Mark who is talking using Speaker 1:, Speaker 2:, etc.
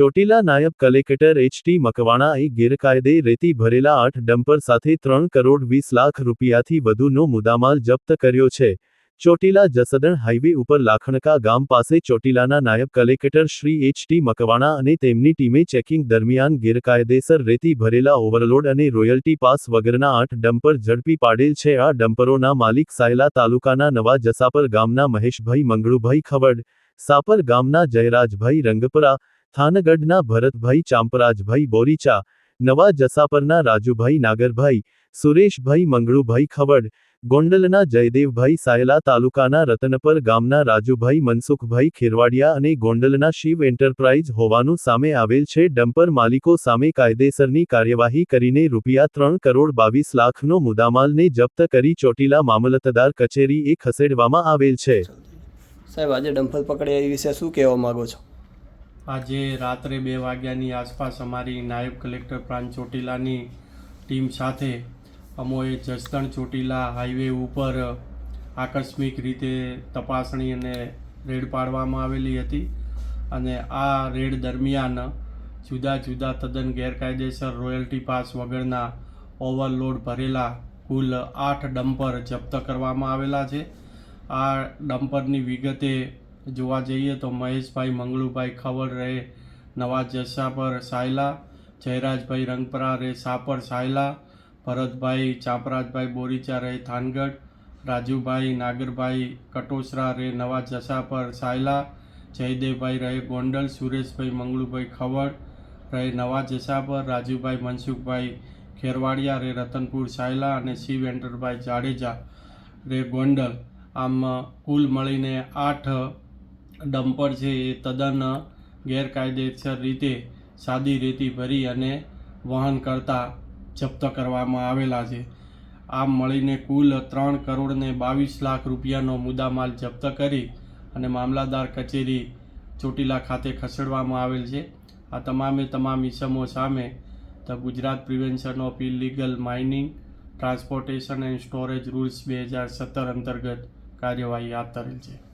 Speaker 1: ચોટીલા નાયબ collector HT મકવાણાએ ગેરકાયદે રેતી ભરેલા આઠ ડમ્પર સાથે ત્રણ કરોડ વીસ લાખ રૂપિયાથી વધુનો મુદ્દામાલ જપ્ત કર્યો છે. ચોટીલા જસદણ હાઈવે ઉપર લાખણકા ગામ પાસે ચોટીલાના નાયબ કલેક્ટર શ્રી એચટી મકવાણા અને તેમની ટીમે ચેકિંગ દરમિયાન ગેરકાયદેસર રેતી ભરેલા ઓવરલોડ અને રોયલ્ટી પાસ વગરના આઠ ડમ્પર ઝડપી પાડેલ છે. આ ડમ્પરોના માલિક સાયલા તાલુકાના નવા જસાપર ગામના મહેશભાઈ મંગળુભાઈ ખવડ, સાપર ગામના જયરાજભાઈ રંગપરા થાનગઢના ભરતભાઈ ચાંપરાજભાઈ બોરીચા, નવા જસાપરના રાજુભાઈ નાગરભાઈ, સુરેશભાઈ મંગળુભાઈ ખવડ, ગોંડલના જયદેવભાઈ સાયલા તાલુકાના રતનપર ગામના રાજુભાઈ મનસુખભાઈ ખેરવાડિયા અને ગોંડલના શિવ એન્ટરપ્રાઇઝ હોવાનું સામે આવેલ છે. ડમ્પર માલિકો સામે કાયદેસરની કાર્યવાહી કરીને રૂપિયા ત્રણ કરોડ બાવીસ લાખનો મુદ્દામાલને જપ્ત કરી ચોટીલા મામલતદાર કચેરીએ ખસેડવામાં આવેલ છે.
Speaker 2: સાહેબ, આજે ડમ્પર પકડે એ વિશે શું કહેવા માગો છો?
Speaker 3: આજે રાત્રે બે વાગ્યાની આસપાસ અમારી નાયબ કલેક્ટર પ્રાંત ચોટીલાની ટીમ સાથે અમોએ જસદણ ચોટીલા હાઈવે ઉપર આકસ્મિક રીતે તપાસણી અને રેડ પાડવામાં આવેલી હતી અને આ રેડ દરમિયાન જુદા જુદા તદ્દન ગેરકાયદેસર રોયલ્ટી પાસ વગરના ઓવરલોડ ભરેલા કુલ આઠ ડમ્પર જપ્ત કરવામાં આવેલા છે. આ ડમ્પરની વિગતે જોવા જઈએ તો મહેશભાઈ, મંગળુભાઈ ખવડ રહે નવા જસાપર, સાયલા, જયરાજભાઈ રંગપરા રહે, સાપર, સાયલા, ભરતભાઈ ચાપરાજભાઈ બોરીચા રહે, થાનગઢ, રાજુભાઈ, નાગરભાઈ કટોસરા રહે નવા જસાપર, સાયલા, જયદેવભાઈ રહે, ગોંડલ, સુરેશભાઈ, મંગળુભાઈ ખવડ રહે નવા જસાપર, રાજુભાઈ મનસુખભાઈ ખેરવાડિયા રે રતનપુર, સાયલા અને શિવ એન્ટરભાઈ જાડેજા રે ગોંડલ. આમ કુલ મળીને આઠ ડમ્પર છે એ તદ્દન ગેરકાયદેસર રીતે સાદી રેતી ભરી અને વહન કરતા જપ્ત કરવામાં આવેલા છે. આમ મળીને કુલ ત્રણ કરોડને બાવીસ લાખ રૂપિયાનો મુદ્દામાલ જપ્ત કરી અને મામલાદાર કચેરી ચોટીલા ખાતે ખસેડવામાં આવેલ છે. આ તમામે તમામ ઇસમો સામે the Gujarat prevention of illegal mining, transportation and storage rules બે હજાર સત્તર અંતર્ગત કાર્યવાહી હાથ ધરેલ છે.